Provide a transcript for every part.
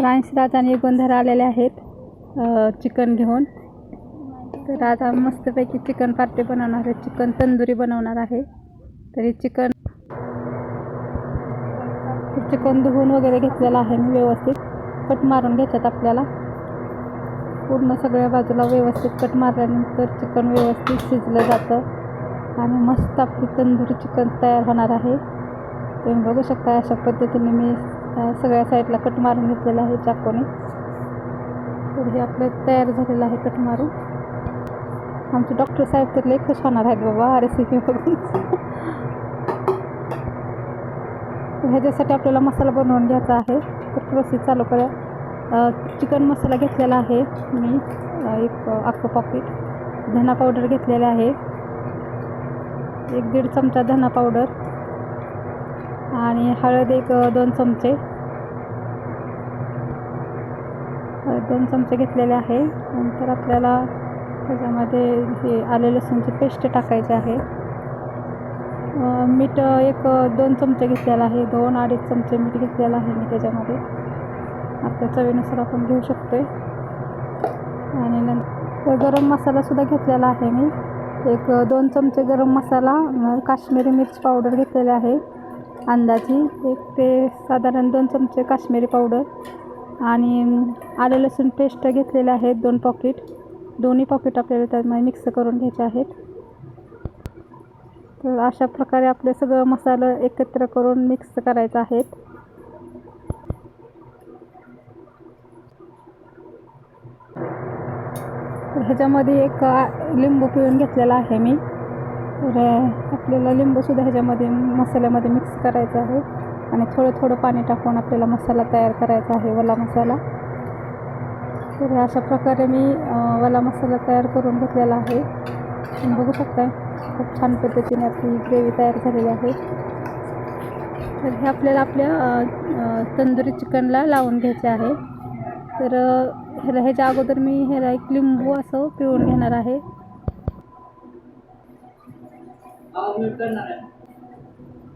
रांशीराज आणि गोंधळ आलेले आहेत चिकन घेऊन. तर आता मस्तपैकी चिकन पार्टी बनवणार आहे. चिकन तंदुरी बनवणार आहे. तरी चिकन चिकन धुवून वगैरे घेतलेलं आहे मी व्यवस्थित. कट मारून घेतात आपल्याला. पूर्ण सगळ्या बाजूला व्यवस्थित कट मारल्यानंतर चिकन व्यवस्थित शिजलं जातं. आणि मस्त आपली तंदुरी चिकन तयार होणार आहे. तुम्ही बघू शकता अशा पद्धतीने मी अ, सगळ्या साईडला कट मारून घेतलेलं आहे चाकूने. तर हे आपलं तयार झालेलं आहे कट मारून. आमचे डॉक्टर साहेब तर लई खुश होणार आहेत बाबा रेसिपी बघून ह्याच्यासाठी आपल्याला मसाला बनवून घ्यायचा आहे. तर प्रोसेस चालू करा चिकन मसाला घेतलेला आहे मी. एक अख्खं पॉकेट धना पावडर घेतलेला आहे. एक दीड चमचा धना पावडर आणि हळद एक दोन चमचे. दोन चमचे घेतलेले आहे. नंतर आपल्याला त्याच्यामध्ये हे आले लसूणची पेस्ट टाकायची आहे. मीठ एक दोन चमचे घेतलेलं आहे. दोन अडीच चमचे मीठ घेतलेलं आहे मी त्याच्यामध्ये. आपल्या चवीनुसार आपण घेऊ शकतो आणि नंतर गरम मसालासुद्धा घेतलेला आहे मी. एक दोन चमचे गरम मसाला काश्मीरी मिर्च पावडर घेतलेले आहे. अंदाजी एक ते साधारण दोन चमचे काश्मीरी पावडर आणि आले आलं लसूण पेस्ट घेतलेले आहेत दोन पॉकेट दोन्ही पॉकेट आपल्याला त्यामध्ये मिक्स करून घ्यायचे आहेत. तर अशा प्रकारे आपलं सगळं मसालं एकत्र करून मिक्स करायचं आहेत. ह्याच्यामध्ये एक लिंबू पिळून घेतलेला आहे मी. तर आपल्याला लिंबूसुद्धा ह्याच्यामध्ये मसाल्यामध्ये मिक्स करायचं आहे. आणि थोडं थोडं पाणी टाकून आपल्याला मसाला तयार करायचा आहे वला मसाला. तर अशा प्रकारे मी वला मसाला तयार करून घेतलेला आहे. तुम्ही बघू शकताय खूप छान पद्धतीने आपली ग्रेव्ही तयार झालेली आहे. तर हे आपल्याला आपल्या तंदुरी चिकनला लावून घ्यायचे आहे. तर ह्याला ह्याच्या अगोदर मी ह्याला एक लिंबू असं पिळून घेणार आहे.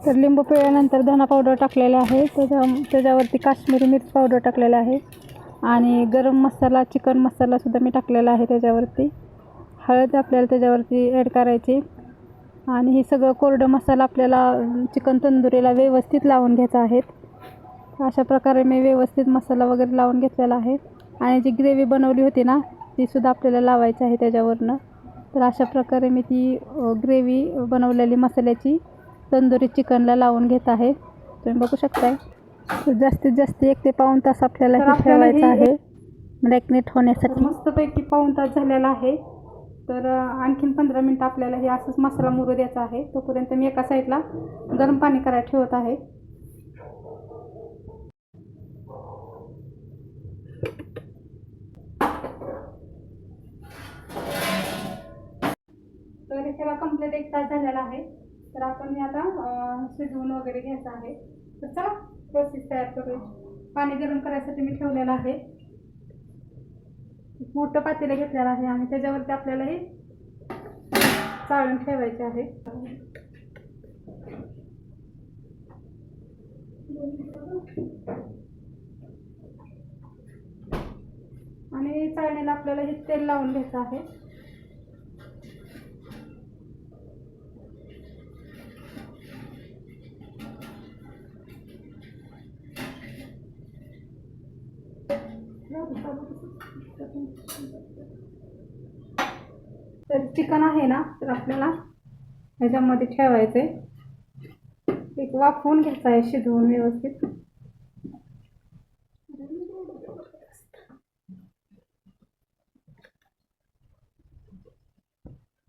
तर लिंबू पिळल्यानंतर धना पावडर टाकलेला आहे. त्याच्या त्याच्यावरती काश्मीरी मिर्च पावडर टाकलेला आहे. आणि गरम मसाला चिकन मसालासुद्धा मी टाकलेला आहे त्याच्यावरती. हळद आपल्याला त्याच्यावरती ॲड करायची. आणि हे सगळं कोरडं मसाला आपल्याला चिकन तंदुरीला व्यवस्थित लावून घ्यायचा आहे. अशा प्रकारे मी व्यवस्थित मसाला वगैरे लावून घेतलेला आहे. आणि जी ग्रेव्ही बनवली होती ना तीसुद्धा आपल्याला लावायची आहे त्याच्यावरनं. तर अशा प्रकारे मी ती ग्रेव्ही बनवलेली मसाल्याची तंदुरी चिकनला लावून घेत आहे. तुम्ही बघू शकताय. जास्तीत जास्त एक ते पाऊण तास आपल्याला हे ठेवायचं आहे. मॅग्नेट होण्यासाठी. मस्तपैकी पाऊण तास झालेला आहे. तर आणखीन पंधरा मिनटं आपल्याला हे असंच मसाला मुरू द्यायचा आहे. तोपर्यंत मी एका साईडला गरम पाणी करायला ठेवत आहे. तर ह्याला कंप्लीट एक तास झालेला आहे. तर आपण हे आता शिजवून वगैरे घ्यायचं आहे. तर चला प्रोसेस तयार करू पाणी गरम करायसाठी मी ठेवलेलं आहे. मोठं पातेलं घेतलेलं आहे आणि त्याच्यावरती आपल्याला हे चाळून ठेवायचे आहे. आणि चाळणीला आपल्याला हे तेल लावून घ्यायचं आहे. तर चिकन आहे ना तर आपल्याला ह्याच्यामध्ये ठेवायचं आहे एक वाफवून घ्यायचं आहे शिजवून व्यवस्थित.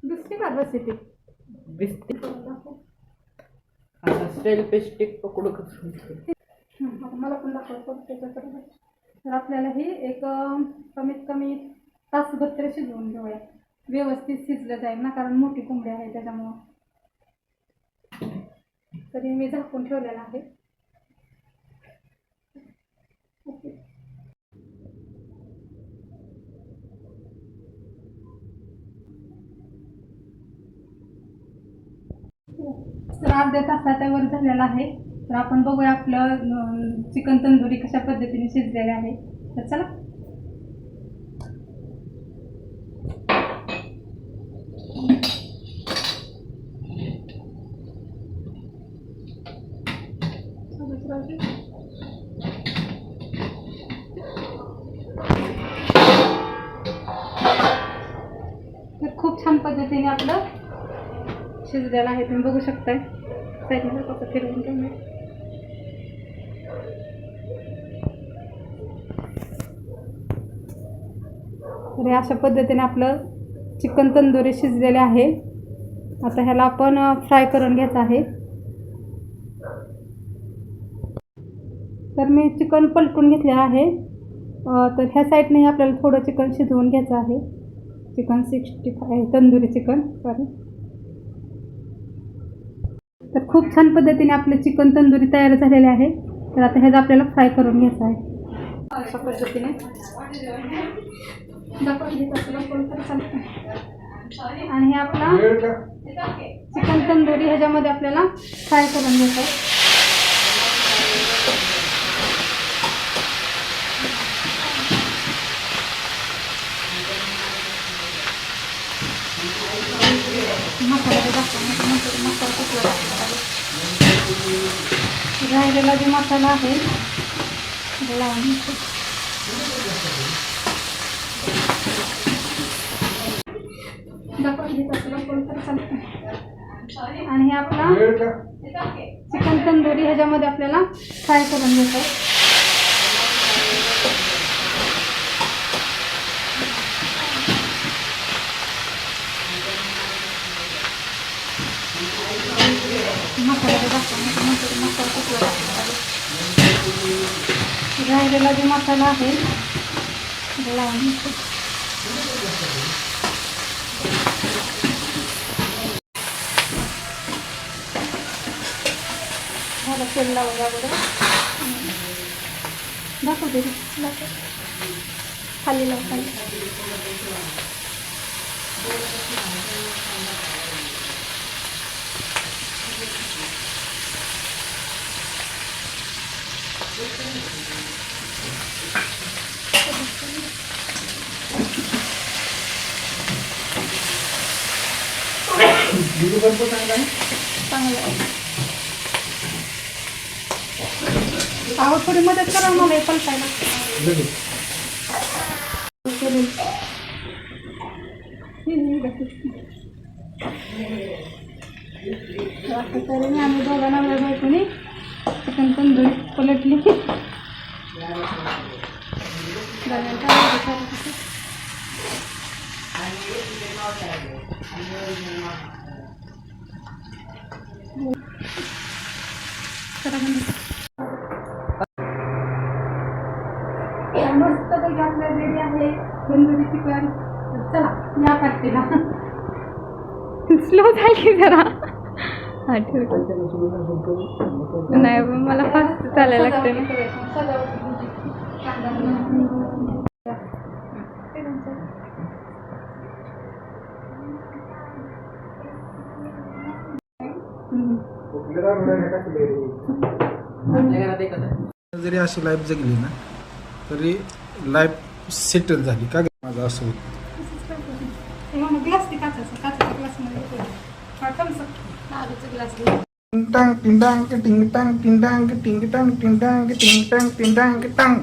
दुसरी का रेसिपी आता पकडू कसं मला पण दाखवतो त्याच्याकडे तर आपल्याला हे एक कमीत कमी तासभर तरी शिजवून घेऊया. व्यवस्थित शिजलं जाईल ना कारण मोठी कोंबडी आहे त्याच्यामुळं. तरी मी झाकून ठेवलेलं आहे. ओके. तर अर्ध्या तासाच्या वर झालेला आहे. तर आपण बघूया आपलं चिकन तंदुरी कशा पद्धतीने शिजलेले आहे. तर चला. तर खूप छान पद्धतीने आपलं शिजलेलं आहे. तुम्ही बघू शकताय. साईडने कसं फिरवून घेऊन तर अशा पद्धतीने आपलं चिकन तंदुरी शिजलेले आहे. आता ह्याला आपण फ्राय करून घ्यायचं आहे. तर मी चिकन पलटून घेतले आहे. तर ह्या साईडनेही आपल्याला थोडं चिकन शिजवून घ्यायचं आहे. Chicken sixty five tandoori chicken sorry तर खूप छान पद्धतीने आपलं चिकन तंदुरी तयार झालेले आहे. तर आता ह्याचं आपल्याला फ्राय करून घ्यायचं आहे. अशा पद्धतीने. आणि हे आपला चिकन तंदुरी ह्याच्यामध्ये आपल्याला फ्राय करून घेतो. मसाला राहिलेला जो मसाला आहे लावून आणि हे आपला चिकन तंदुरी ह्याच्यामध्ये आपल्याला फ्राय करून घेतो मसाला राहिलेला जो मसाला आहे झालं तेल लावून अगोदर दाखव दाखव खाली लाव खाली. दूध भरपूर चांगला आहे. चांगलं आहे आहो थोडी मदत करा मला हे पलटायला असं तरी आम्ही दोघा नवऱ्या बायकोनी पण तंदुरी पलटली काय मस्त पैकी आपल्या रेडी आहे. तंदुरी चिकन चला या पार्टीला स्लो झाली जरा. हा ठेव. नाही मला फास्ट चालायला लागते ना आपल्या घरात एकच आहे. जरी अशी लाईफ जगली ना तरी लाईफ सेटल झाली का माझं असं होतं टिंग टांग टिंग टांग टिंग टांग टिंग टांग टिंग टांग टिंग टांग टिंग टांग टिंग टांग